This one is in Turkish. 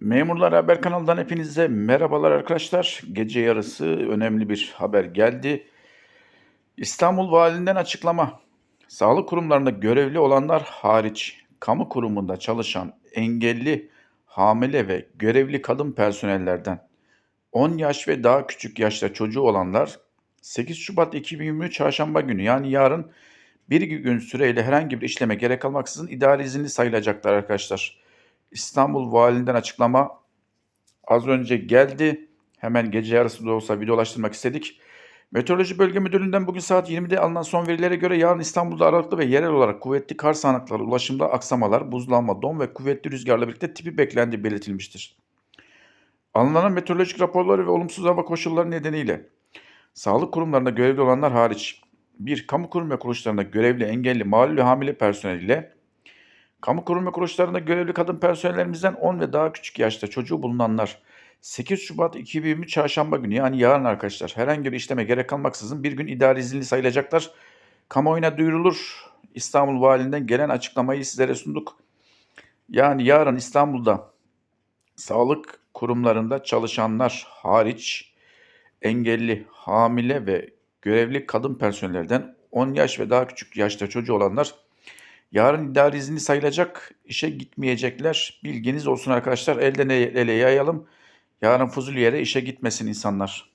Memurlar Haber kanalından hepinize merhabalar arkadaşlar. Gece yarısı önemli bir haber geldi. İstanbul Valiliğinden açıklama. Sağlık kurumlarında görevli olanlar hariç kamu kurumunda çalışan engelli, hamile ve görevli kadın personellerden 10 yaş ve daha küçük yaşta çocuğu olanlar 8 Şubat 2023 Çarşamba günü yani yarın bir gün süreyle herhangi bir işleme gerek kalmaksızın idari izinli sayılacaklar arkadaşlar. İstanbul Valiliğinden açıklama az önce geldi. Hemen gece yarısı da olsa videolaştırmak istedik. Meteoroloji Bölge Müdürlüğü'nden bugün saat 20'de alınan son verilere göre yarın İstanbul'da aralıklı ve yerel olarak kuvvetli kar sağanakları, ulaşımda aksamalar, buzlanma, don ve kuvvetli rüzgarla birlikte tipi beklendiği belirtilmiştir. Alınan meteorolojik raporları ve olumsuz hava koşulları nedeniyle sağlık kurumlarında görevli olanlar hariç bir kamu kurum ve kuruluşlarında görevli engelli, mağlup ve hamile personel ile Kamu kurum ve kuruluşlarında görevli kadın personellerimizden 10 ve daha küçük yaşta çocuğu bulunanlar 8 Şubat 2023 Çarşamba günü yani yarın arkadaşlar herhangi bir işleme gerek kalmaksızın bir gün idari izinli sayılacaklar. Kamuoyuna duyurulur. İstanbul Valiliğinden gelen açıklamayı sizlere sunduk. Yani yarın İstanbul'da sağlık kurumlarında çalışanlar hariç engelli, hamile ve görevli kadın personellerden 10 yaş ve daha küçük yaşta çocuğu olanlar Yarın idari izinli sayılacak, işe gitmeyecekler. Bilginiz olsun arkadaşlar. Elden ele yayalım. Yarın fuzul yere işe gitmesin insanlar.